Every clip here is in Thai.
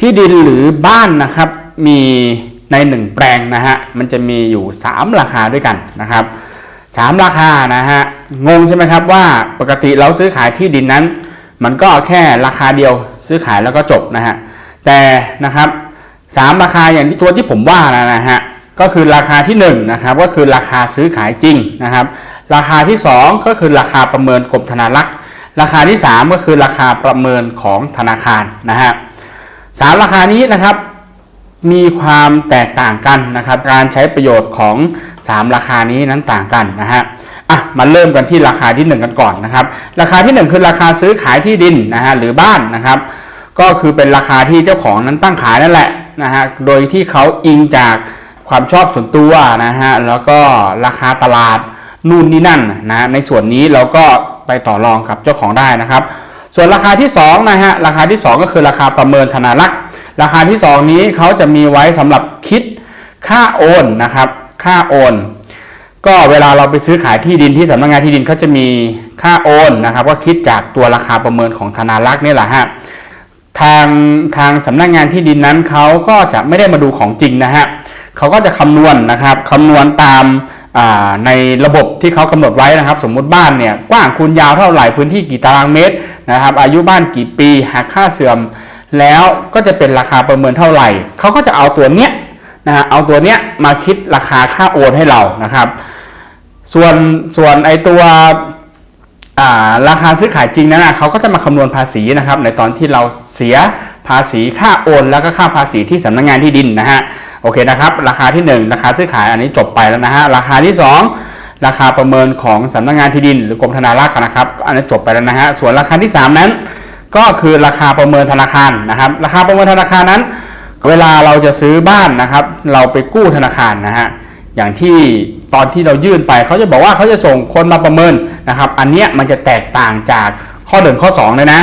ที่ดินหรือบ้านนะครับมีในหนึ่งแปลงนะฮะมันจะมีอยู่ 3 ราคาด้วยกันนะครับสามราคานะฮะงงใช่ไหมครับว่าปกติเราซื้อขายที่ดินนั้น มันก็แค่ราคาเดียวซื้อขายแล้วก็จบนะฮะแต่นะครับสามราคาอย่างที่ตัวที่ผมว่านะนะฮะก็คือราคาที่1นะครับก็คือราคาซื้อขายจริงนะครับ ราคาที่ 2 ก็คือราคาประเมินกรมธนารักษ์ ราคาที่ 3 ก็คือราคาประเมินของธนาคารนะฮะ สามราคานี้นะครับมีความแตกต่างกันนะครับ การใช้ประโยชน์ของ 3 ราคานี้นั้นต่างกันนะฮะอะมาเริ่มกันที่ราคาที่ 1 กันก่อนนะครับ ราคาที่ 1 คือราคาซื้อขายที่ดินนะฮะหรือบ้านนะครับ ก็คือเป็นราคาที่เจ้าของนั้นตั้งขายนั่นแหละนะฮะโดยที่เขาอิงจากความชอบส่วนตัวนะฮะแล้วก็ราคาตลาดนู่นนี่นั่นนะในส่วนนี้เราก็ไปต่อรองกับเจ้าของได้นะครับ ส่วนราคาที่2นะฮะราคาที่ 2 ก็คือราคาประเมินธนารักษ์ ราคาที่ 2 นี้เขาจะมีไว้สำหรับคิดค่าโอนนะครับค่าโอน ก็เวลาเราไปซื้อขายที่ดินที่สำนักงานที่ดินเขาจะมีค่าโอนนะครับก็คิดจากตัวราคาประเมินของธนารักษ์นี่แหละฮะทางทางสำนักงานที่ดินนั้นเขาก็จะไม่ได้มาดูของจริงนะฮะเขาก็จะคำนวณนะครับคำนวณตาม ในระบบที่เขากำหนดไว้นะครับ สมมุติบ้านเนี่ยกว้างคูณยาวเท่าไหร่พื้นที่กี่ตารางเมตรนะครับ อายุบ้านกี่ปีหักค่าเสื่อม แล้วก็จะเป็นราคาประเมินเท่าไหร่เขาก็จะเอาตัวเนี้ยนะฮะเอาตัวเนี้ยมาคิดราคาค่าโอนให้เรานะครับ ส่วนส่วนไอตัวราคาซื้อขายจริงนั้นนะเขาก็จะมาคำนวณภาษีนะครับ ในตอนที่เราเสียภาษีค่าโอน แล้วก็ค่าภาษีที่สำนักงานที่ดินนะฮะ โอเคนะครับ ราคาที่ 1 ราคาซื้อขายอันนี้จบไปแล้วนะฮะราคาที่ 2 ราคาประเมินของสำนักงานที่ดิน หรือกรมธนารักษ์นะครับ อันนี้จบไปแล้วนะฮะส่วนราคาที่ 3 นั้น ก็คือราคาประเมินธนาคารนะครับ ราคาประเมินธนาคารนั้น เวลาเราจะซื้อบ้านนะครับ เราไปกู้ธนาคารนะฮะอย่างที่ตอนที่เรายื่นไปเขาจะบอกว่าเขาจะส่งคนมาประเมินนะครับ อันเนี้ยมันจะแตกต่างจากข้อหนึ่งข้อ2เลยนะ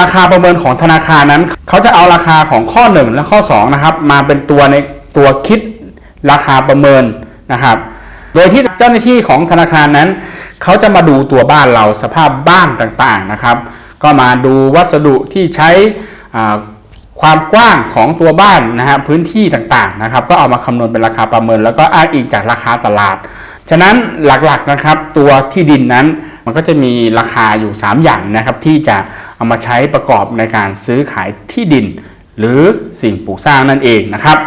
ราคาประเมินของธนาคารนั้น เขาจะเอาราคาของข้อ 1 และข้อ2นะครับมาเป็นตัวในตัวคิดราคาประเมินนะครับ โดยที่เจ้าหน้าที่ของธนาคารนั้น เขาจะมาดูตัวบ้านเราสภาพบ้านต่างๆนะครับ ก็มาดูวัสดุที่ใช้ความกว้างของตัวบ้านนะฮะพื้นที่ต่างๆนะครับ ก็เอามาคำนวณเป็นราคาประเมิน แล้วก็อ้างอิงจากราคาตลาด ฉะนั้นหลักๆนะครับตัวที่ดินนั้นมันก็จะมีราคาอยู่ 3 อย่างนะครับที่จะ เอามาใช้ประกอบในการซื้อขายที่ดิน หรือสิ่งปลูกสร้างนั่นเองนะครับ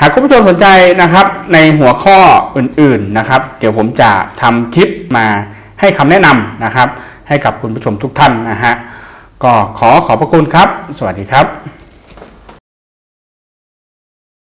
หากคุณผู้ชมสนใจนะครับในหัวข้ออื่นๆนะครับ เดี๋ยวผมจะทำคลิปมาให้คำแนะนำนะครับ ให้กับคุณผู้ชมทุกท่านนะฮะก็ขอขอบพระคุณครับ สวัสดีครับ